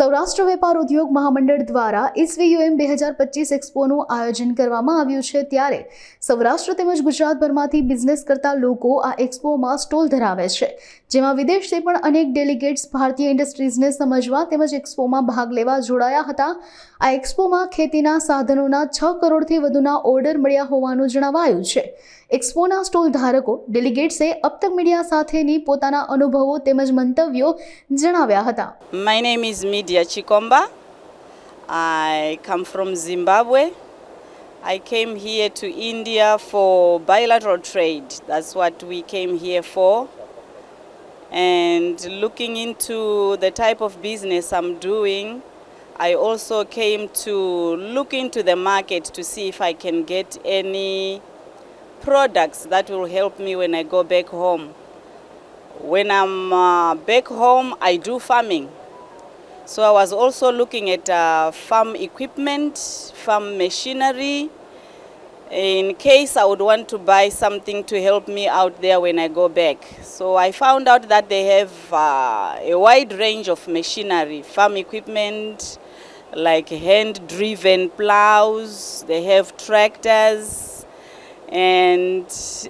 સૌરાષ્ટ્ર વેપાર ઉદ્યોગ મહામંડળ દ્વારા એસવીયુએમ બે હજાર પચીસ એક્સપોનું આયોજન કરવામાં આવ્યું છે ત્યારે સૌરાષ્ટ્ર તેમજ ગુજરાતભરમાંથી બિઝનેસ કરતા લોકો આ એક્સપોમાં સ્ટોલ ધરાવે છે, જેમાં વિદેશથી પણ અનેક ડેલિગેટ્સ ભારતીય ઇન્ડસ્ટ્રીઝને સમજવા તેમજ એક્સપોમાં ભાગ લેવા જોડાયા હતા. આ એક્સપોમાં ખેતીના સાધનોના છ કરોડથી વધુના ઓર્ડર મળ્યા હોવાનું જણાવાયું છે. એક્સપોના સ્ટોલ ધારકો ડેલિગેટ્સે અબ તક મીડિયા સાથેની પોતાના અનુભવો તેમજ મંતવ્યો જણાવ્યા હતા My name is Media Chikomba. I come from Zimbabwe. I came here to India for bilateral trade. That's what we came here for. And looking into the type of business I'm doing, I also came to look into the market to see if I can get any products that will help me when I go back home. When I'm uh, back home, I do farming. So I was also looking at uh, farm equipment, farm machinery, in case I would want to buy something to help me out there when I go back. So I found out that they have uh, a wide range of machinery, farm equipment, like hand-driven plows. They have tractors. And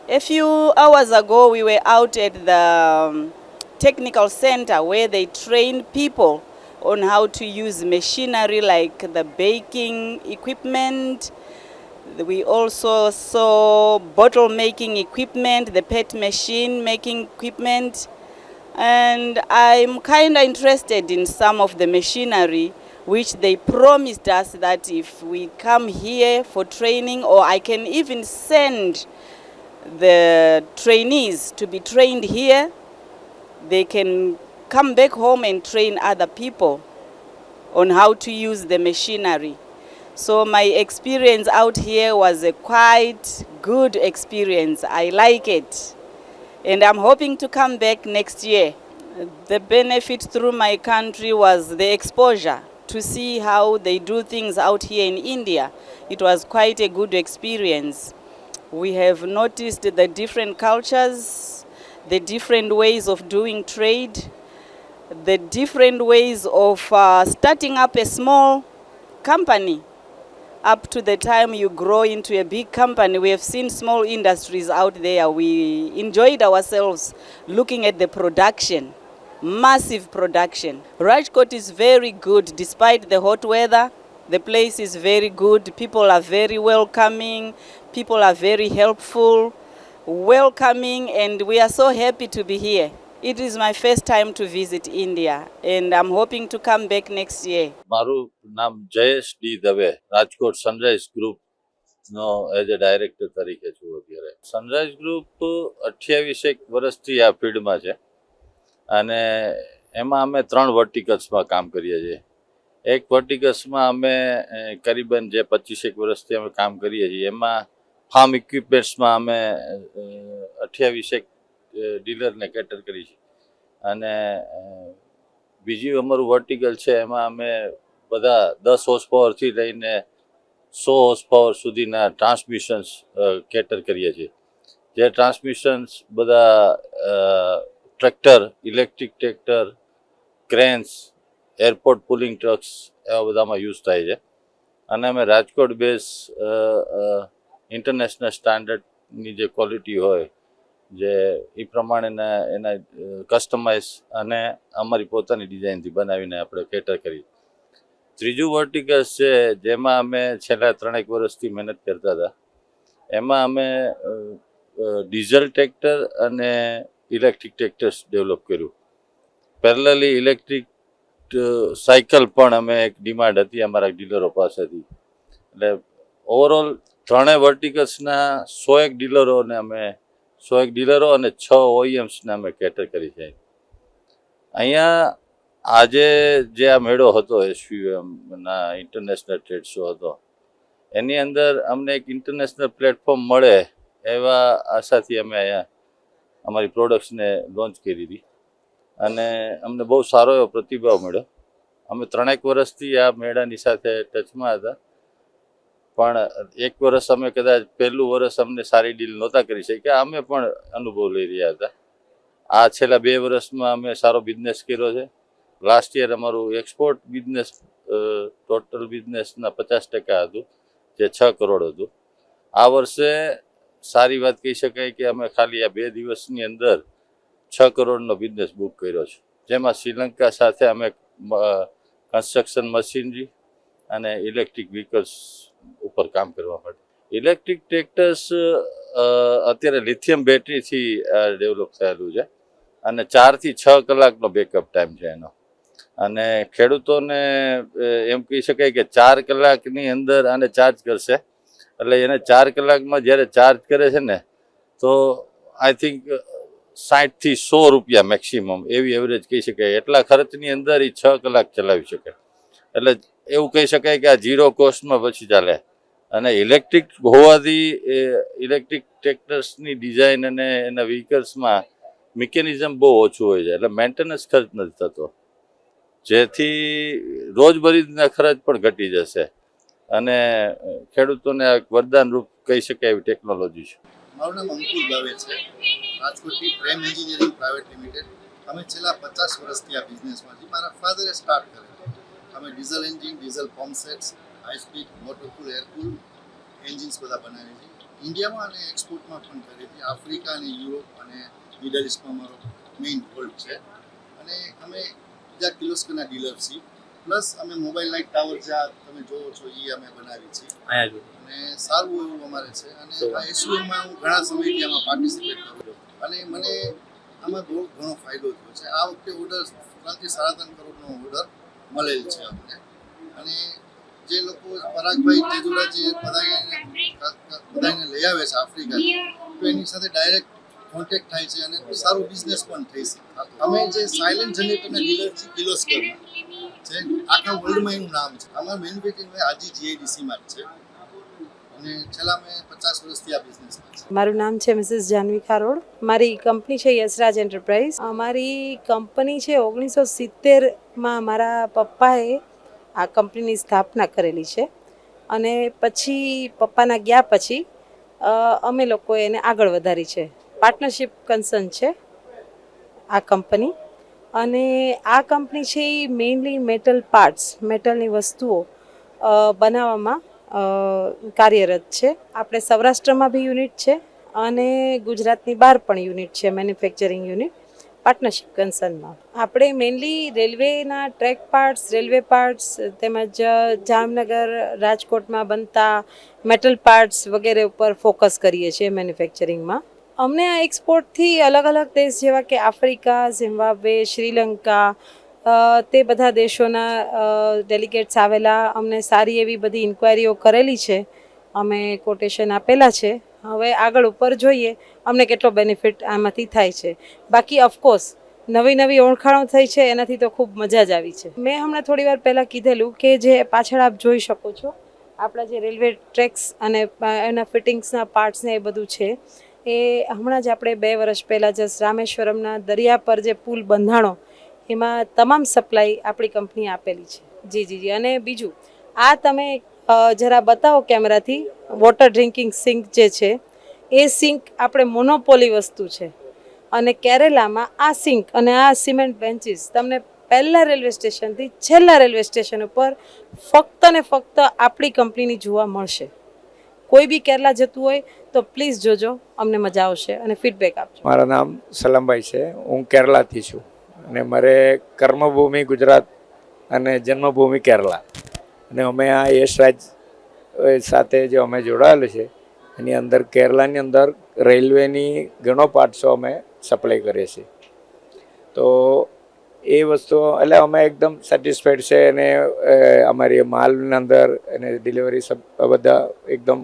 a few hours ago, we were out at the um, technical center where they train people on how to use machinery like the baking equipment. We also saw bottle making equipment, the PET machine making equipment. And I'm kind of interested in some of the machinery which they promised us that if we come here for training, or I can even send the trainees to be trained here, they can come back home and train other people on how to use the machinery. So my experience out here was a quite good experience. I like it. And I'm hoping to come back next year. The benefit through my country was the exposure to see how they do things out here in India. It was quite a good experience. We have noticed the different cultures, the different ways of doing trade, the different ways of uh, starting up a small company up to the time you grow into a big company. We have seen small industries out there. We enjoyed ourselves looking at the production, massive production. Rajkot is very good despite the hot weather. The place is very good. People are very welcoming. People are very helpful, welcoming, and we are so happy to be here. It is my first time to visit India, and I'm hoping to come back next year. મારું નામ Jayesh D Dave Rajkot sunrise group નો as a director તરીકે છું અત્યારે sunrise group અઠ્યાવીસ એક વર્ષથી આ ફિલ્ડમાં છે અને એમાં અમે ત્રણ વર્ટિકલ્સમાં કામ કરીએ છીએ. એક વર્ટિકલ્સમાં અમે કરીબન જે પચીસેક વર્ષથી અમે કામ કરીએ છીએ, એમાં ફાર્મ ઇક્વિપમેન્ટ્સમાં અમે અઠ્યાવીસેક ડીલરને કેટર કરી છે અને બીજી અમારું વર્ટિકલ છે, એમાં અમે બધા દસ હોર્સ પાવરથી લઈને સો હોર્સ પાવર સુધીના ટ્રાન્સમિશન્સ કેટર કરીએ છીએ. જે ટ્રાન્સમિશન્સ બધા tractor, electric tractor, cranes, airport pulling trucks એવા બધામાં યુઝ થાય છે. અને અમે રાજકોટ બેઝ ઇન્ટરનેશનલ સ્ટાન્ડર્ડની જે ક્વોલિટી હોય, જે એ પ્રમાણેના એના કસ્ટમાઇઝ અને અમારી પોતાની ડિઝાઇનથી બનાવીને આપણે કેટર કરીએ. ત્રીજું વર્ટિકલ્સ છે, જેમાં અમે છેલ્લા ત્રણેક વર્ષથી મહેનત કરતા હતા. એમાં અમે ડીઝલ ટ્રેક્ટર અને ઇલેક્ટ્રિક ટ્રેક્ટર્સ ડેવલપ કર્યું. પેરેલલી ઇલેક્ટ્રિક સાયકલ પણ અમે એક ડિમાન્ડ હતી અમારા ડીલરો પાસેથી. એટલે ઓવરઓલ ત્રણેય વર્ટિકલ્સના સો એક ડીલરોને અમે, સો એક ડીલરો અને છ ઓઈએમ્સને અમે કેટર કરી છે. અહીંયા આજે જે આ મેળો હતો એસયુએમના ઇન્ટરનેશનલ ટ્રેડ શો હતો, એની અંદર અમને એક ઇન્ટરનેશનલ પ્લેટફોર્મ મળે એવા આશાથી અમે અહીંયા અમારી પ્રોડક્ટ્સને લોન્ચ કરી હતી. અને અમને બહુ સારો એવો પ્રતિભાવ મળ્યો. અમે ત્રણેક વર્ષથી આ મેળાની સાથે ટચમાં હતા. પણ એક વર્ષ અમે કદાચ પહેલું વર્ષ અમને સારી ડીલ નહોતા કરી શક્યા. અમે પણ અનુભવ લઈ રહ્યા હતા. આ છેલ્લા બે વર્ષમાં અમે સારો બિઝનેસ કર્યો છે. લાસ્ટ યર અમારું એક્સપોર્ટ બિઝનેસ ટોટલ બિઝનેસના પચાસ ટકા હતું, જે છ કરોડ હતું. આ વર્ષે સારી વાત કહી શકાય કે અમે ખાલી આ બે દિવસની અંદર છ કરોડનો બિઝનેસ બુક કર્યો છે. જેમાં શ્રીલંકા સાથે અમે કન્સ્ટ્રક્શન મશીનરી અને ઇલેક્ટ્રિક વ્હીકલ્સ ઉપર કામ કરવા માટે. ઇલેક્ટ્રિક ટ્રેક્ટર્સ અત્યારે લિથિયમ બેટરીથી ડેવલપ થયેલું છે. અને ચારથી છ કલાકનો બેકઅપ ટાઈમ છે એનો. અને ખેડૂતોને એમ કહી શકાય કે ચાર કલાકની અંદર આને ચાર્જ કરશે. એટલે એને ચાર કલાકમાં જ્યારે ચાર્જ કરે છે ને, તો આઈ થિંક સાઠથી સો રૂપિયા મેક્સિમમ એવી એવરેજ કહી શકાય. એટલા ખર્ચની અંદર એ છ કલાક ચલાવી શકે. એટલે એવું કહી શકાય કે આ ઝીરો કોસ્ટમાં પછી ચાલે. અને ઇલેક્ટ્રિક હોવાથી એ ઇલેક્ટ્રિક ટ્રેક્ટર્સની ડિઝાઇન અને એના વ્હીકલ્સમાં મિકેનિઝમ બહુ ઓછું હોય છે. એટલે મેન્ટેનન્સ ખર્ચ નથી થતો. જેથી રોજબરોજના ખર્ચ પણ ઘટી જશે. અને ખેડૂતોને આ એક વરદાનરૂપ કહી શકાય એવી ટેકનોલોજી છે. મારું નામ અંકુર દવે છે. રાજકોટથી પ્રેમ એન્જિનિયરિંગ પ્રાઇવેટ લિમિટેડ અમે છેલ્લા પચાસ વર્ષથી આ બિઝનેસમાંથી મારા ફાધરે સ્ટાર્ટ કરેલું અમે diesel engine diesel pumpsets high speed motor કુલ એન્જિન્સ બધા બનાવીએ છીએ. ઇન્ડિયામાં અને એક્સપોર્ટમાં પણ કરીએ છીએ. આફ્રિકા અને યુરોપ અને મિડલ ઇસ્ટમાં મારો મેઇન હોલ્ડ છે. અને અમે બીજા કિલોસ્કરના ડીલર છીએ. પ્લસ અમે મોબાઈલ લાઇટ ટાવર જ્યાં તમે જોવો છો એ અમે બનાવી છે. અને સારું એવું અમારે છે. અને આ એસયુએમમાં હું ઘણા સમયથી આમાં પાર્ટિસિપેટ કરું છું. અને મને આમાં બહુ ઘણો ફાયદો થયો છે. આ વખતે ઓર્ડર ત્રણથી સાડા ત્રણ કરોડનો ઓર્ડર મળેલ છે અમને. અને જે લોકો પરાગભાઈ જેજુરાજી બધાને બધાને લઈ આવે છે આફ્રિકા તો એની સાથે ડાયરેક્ટ કોન્ટેક્ટ થાય છે અને સારો બિઝનેસ પણ થઈ શકે અમે જે સાયલેન્ટ જનરેટરના ડીલર છે કિલોસ્કરના છે આખા વર્લ્ડમાં એનું નામ છે. અમારું મેન્યુફેક્ચરિંગ આજી જીઆઈડીસીમાં જ છે. છે મારું નામ છે મિસિસ જાનવી ખારોડ મારી કંપની છે યશરાજ એન્ટરપ્રાઇઝ અમારી કંપની છે ઓગણીસો સિત્તેરમાં મારા પપ્પાએ આ કંપનીની સ્થાપના કરેલી છે. અને પછી પપ્પાના ગયા પછી અમે લોકોએ એને આગળ વધારી છે. પાર્ટનરશિપ કન્સર્ન છે આ કંપની. અને આ કંપની છે એ મેઇનલી મેટલ પાર્ટ્સ મેટલની વસ્તુઓ બનાવવામાં કાર્યરત છે. આપણે સૌરાષ્ટ્રમાં બી યુનિટ છે અને ગુજરાતની બહાર પણ યુનિટ છે મેન્યુફેક્ચરિંગ યુનિટ, પાર્ટનરશિપ કન્સર્નમાં. આપણે મેઇનલી રેલવેના ટ્રેક પાર્ટ્સ રેલવે પાર્ટ્સ તેમજ જામનગર, રાજકોટમાં બનતા મેટલ પાર્ટ્સ વગેરે ઉપર ફોકસ કરીએ છીએ મેન્યુફેક્ચરિંગમાં અમને આ એક્સપોર્ટથી અલગ અલગ દેશ જેવા કે આફ્રિકા, ઝિમ્બાબ્વે, શ્રીલંકા તે બધા દેશોના ડેલિગેટ્સ આવેલા. અમને સારી એવી બધી ઇન્ક્વાયરીઓ કરેલી છે. અમે કોટેશન આપેલા છે. હવે આગળ ઉપર જોઈએ અમને કેટલો બેનિફિટ આમાંથી થાય છે. બાકી ઓફકોર્સ નવી નવી ઓળખાણો થઈ છે, એનાથી તો ખૂબ મજા જ આવી છે. મેં હમણાં થોડી વાર પહેલાં કીધેલું કે જે પાછળ આપ જોઈ શકો છો, આપણા જે રેલવે ટ્રેક્સ અને એના ફિટિંગ્સના પાર્ટ્સ ને એ બધું છે. એ હમણાં જ આપણે બે વર્ષ પહેલાં જ રામેશ્વરમના દરિયા પર જે પુલ બંધાણો, એમાં તમામ સપ્લાય આપણી કંપની આપેલી છે. જી જી જી. અને બીજું, આ તમે જરા બતાવો કેમેરાથી. વોટર ડ્રિંકિંગ સિંક જે છે, એ સિંક આપણે મોનોપોલી વસ્તુ છે. અને કેરેલામાં આ સિંક અને આ સિમેન્ટ બેન્ચીસ તમને પહેલાં રેલવે સ્ટેશનથી છેલ્લા રેલવે સ્ટેશન ઉપર ફક્ત ને ફક્ત આપણી કંપનીની જોવા મળશે. કોઈ બી કેરલા જતું હોય તો પ્લીઝ જોજો, અમને મજા આવશે અને ફીડબેક આપજો. મારા નામ સલમભાઈ છે, હું કેરલાથી છું અને મારે કર્મભૂમિ ગુજરાત અને જન્મભૂમિ કેરલા. અને અમે આ યશરાજ સાથે જે અમે જોડાયેલું છે, એની અંદર કેરલાની અંદર રેલવેની ઘણો પાર્ટસો અમે સપ્લાય કરીએ છીએ. તો એ વસ્તુ, એટલે અમે એકદમ સેટિસ્ફાઈડ છે અને અમારી માલની અંદર અને ડિલિવરી બધા એકદમ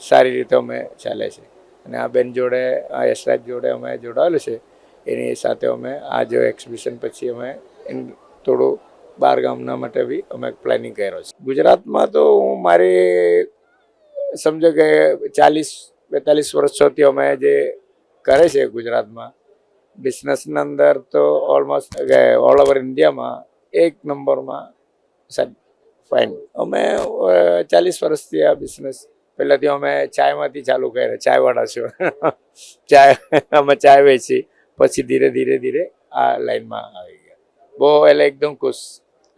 સારી રીતે અમે ચાલે છે. અને આ બેન જોડે, આ યશરાજ જોડે અમે જોડાયેલું છે. એની સાથે અમે આ જો એક્ઝિબિશન પછી અમે એમ થોડું બહાર ગામના માટે બી અમે પ્લાનિંગ કર્યો છે. ગુજરાતમાં તો હું મારી સમજો કે ચાલીસ, બેતાલીસ વર્ષોથી અમે જે કરે છે ગુજરાતમાં બિઝનેસની અંદર તો ઓલમોસ્ટ ઓલ ઓવર ઇન્ડિયામાં એક નંબરમાં સાહેબ ફાઇન અમે ચાલીસ વર્ષથી આ બિઝનેસ પહેલાંથી અમે ચાયમાંથી ચાલુ કર્યા, ચાયવાળા છો ચાય, અમે ચાય વેચી, પછી ધીરે ધીરે ધીરે આ લાઈનમાં આવી ગયા. બહુ, એટલે એકદમ ખુશ.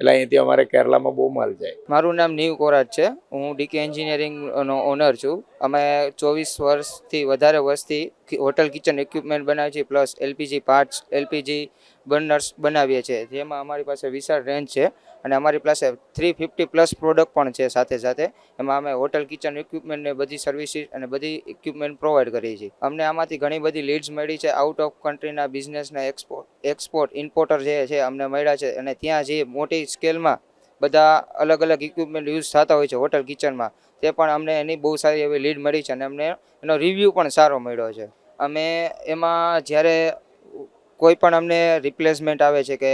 એટલે અહીંથી અમારે કેરલામાં બહુ માલ જાય. મારું નામ નીવ કોરાટ છે. હું ડીકે એન્જિનિયરિંગનો ઓનર છું. અમે ચોવીસ વર્ષથી, વધારે વર્ષથી હોટલ કિચન ઇક્વિપમેન્ટ બનાવીએ છીએ plus LPG parts LPG burners બનાવીએ છીએ. જેમાં અમારી પાસે વિશાળ રેન્જ છે. અને અમારી પાસે થ્રી ફિફ્ટી પ્લસ પ્રોડક્ટ પણ છે સાથે સાથે. એમાં અમે હોટલ કિચન ઇક્વિપમેન્ટને બધી સર્વિસીસ અને બધી ઇક્વિપમેન્ટ પ્રોવાઈડ કરીએ છીએ. અમને આમાંથી ઘણી બધી લીડ્સ મળી છે. આઉટ ઓફ કન્ટ્રીના બિઝનેસના એક્સપોર્ટ એક્સપોર્ટ ઇમ્પોર્ટર જે છે અમને મળ્યા છે. અને ત્યાં જે મોટી સ્કેલમાં બધા અલગ અલગ ઇક્વિપમેન્ટ યુઝ થતા હોય છે હોટલ કિચનમાં તે પણ અમને એની બહુ સારી એવી લીડ મળી છે અને અમને એનો રિવ્યૂ પણ સારો મળ્યો છે. અમે એમાં જ્યારે કોઈ પણ અમને રિપ્લેસમેન્ટ આવે છે કે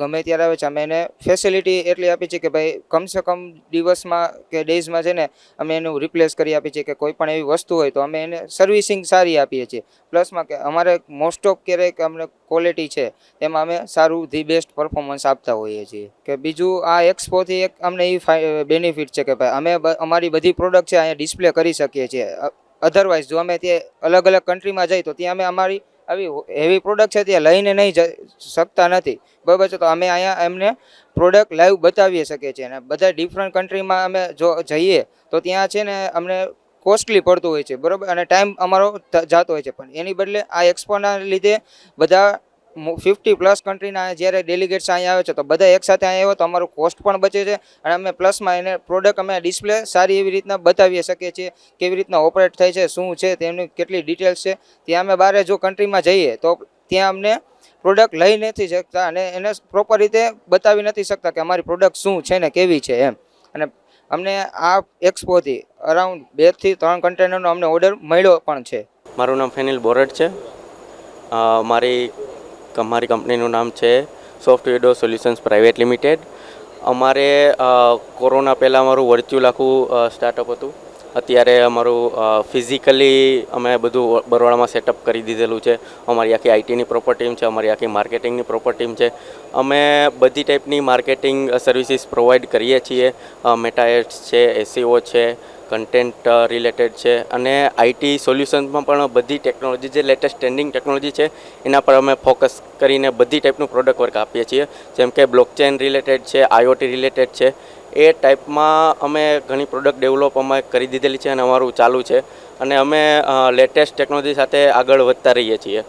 ગમે ત્યારે આવે છે. અમે એને ફેસિલિટી એટલી આપી છે કે ભાઈ કમસે કમ દિવસમાં કે ડેઝમાં છે ને અમે એનું રિપ્લેસ કરી આપીએ છીએ કે કોઈ પણ એવી વસ્તુ હોય તો અમે એને સર્વિસિંગ સારી આપીએ છીએ. પ્લસમાં કે અમારે મોસ્ટ ઓફ ક્યારેક અમને ક્વોલિટી છે, તેમાં અમે સારું ધી બેસ્ટ પરફોર્મન્સ આપતા હોઈએ છીએ. કે બીજું આ એક્સપોથી એક અમને એ બેનિફિટ છે કે ભાઈ અમે અમારી બધી પ્રોડક્ટ છે, અહીંયા ડિસ્પ્લે કરી શકીએ છીએ. અધરવાઇઝ જો અમે તે અલગ અલગ કન્ટ્રીમાં જઈએ તો ત્યાં અમે અમારી આવી હેવી પ્રોડક્ટ છે ત્યાં લઈને નહીં શકતા નથી. બરાબર છે, તો અમે અહીંયા એમને પ્રોડક્ટ લાઈવ બતાવી શકીએ છીએ. અને બધા ડિફરન્ટ કન્ટ્રીમાં અમે જો જઈએ, તો ત્યાં છે ને અમને કોસ્ટલી પડતું હોય છે. બરાબર? અને ટાઈમ અમારો જાતો હોય છે. પણ એની બદલે આ એક્સપોના લીધે બધા ફિફ્ટી પ્લસ કન્ટ્રીના જ્યારે ડેલિગેટ્સ અહીંયા આવે છે, તો બધા એકસાથે અહીંયા આવે તો અમારું કોસ્ટ પણ બચે છે. અને અમે પ્લસમાં એને પ્રોડક્ટ અમે ડિસ્પ્લે સારી એવી રીતના બતાવી શકીએ છીએ, કેવી રીતના ઓપરેટ થાય છે, શું છે, તેમની કેટલી ડિટેલ્સ છે. ત્યાં અમે બહાર જો કન્ટ્રીમાં જઈએ, તો ત્યાં અમને પ્રોડક્ટ લઈ નથી શકતા અને એને પ્રોપર રીતે બતાવી નથી શકતા કે અમારી પ્રોડક્ટ શું છે ને કેવી છે એમ. અને અમને આ એક્સપોથી અરાઉન્ડ બેથી ત્રણ કન્ટેનરનો અમને ઓર્ડર મળ્યો પણ છે. મારું નામ ફેનિલ બોરટ છે. મારી ક- મારી કંપનીનું નામ છે સોફ્ટવેડો સોલ્યુશન્સ પ્રાઇવેટ લિમિટેડ. અમારે કોરોના પહેલાં અમારું વર્ચ્યુઅલ આખું સ્ટાર્ટઅપ હતું. અત્યારે અમારું ફિઝિકલી અમે બધું બરોડામાં સેટઅપ કરી દીધેલું છે. અમારી આખી આઈટીની પ્રોપર ટીમ છે, અમારી આખી માર્કેટિંગની પ્રોપર ટીમ છે. અમે બધી ટાઈપની માર્કેટિંગ સર્વિસીસ પ્રોવાઈડ કરીએ છીએ. મેટાએટ્સ છે એસીઓ છે કન્ટેન્ટ રિલેટેડ છે અને આઈટી સોલ્યુશન્સમાં પણ બધી ટેકનોલોજી જે લેટેસ્ટ ટ્રેન્ડિંગ ટેકનોલોજી છે, એના પર અમે ફોકસ કરીને બધી ટાઈપનું પ્રોડક્ટ વર્ક આપીએ છીએ. જેમ કે બ્લોકચેન રિલેટેડ છે આઈઓટી રિલેટેડ છે, એ ટાઈપમાં અમે ઘણી પ્રોડક્ટ ડેવલપ અમે કરી દીધેલી છે અને અમારું ચાલુ છે. અને અમે લેટેસ્ટ ટેકનોલોજી સાથે આગળ વધતા રહીએ છીએ.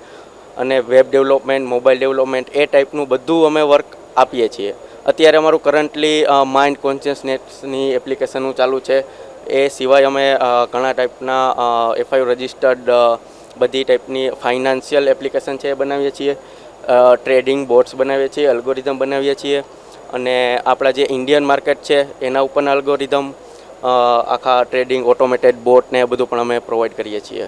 અને વેબ ડેવલપમેન્ટ મોબાઈલ ડેવલપમેન્ટ એ ટાઈપનું બધું અમે વર્ક આપીએ છીએ. અત્યારે અમારું કરન્ટલી માઇન્ડ કોન્શિયસનેસની એપ્લિકેશનનું ચાલુ છે. એ સિવાય અમે ઘણા ટાઈપના એફઆઈ રજિસ્ટર્ડ બધી ટાઈપની ફાઇનાન્શિયલ એપ્લિકેશન છે એ બનાવીએ છીએ. ટ્રેડિંગ બોર્ડ્સ બનાવીએ છીએ અલ્ગોરિધમ બનાવીએ છીએ અને આપણા જે ઇન્ડિયન માર્કેટ છે એના ઉપરના અલ્ગોરિધમ આખા ટ્રેડિંગ ઓટોમેટેડ બોટ ને એ બધું પણ અમે પ્રોવાઈડ કરીએ છીએ.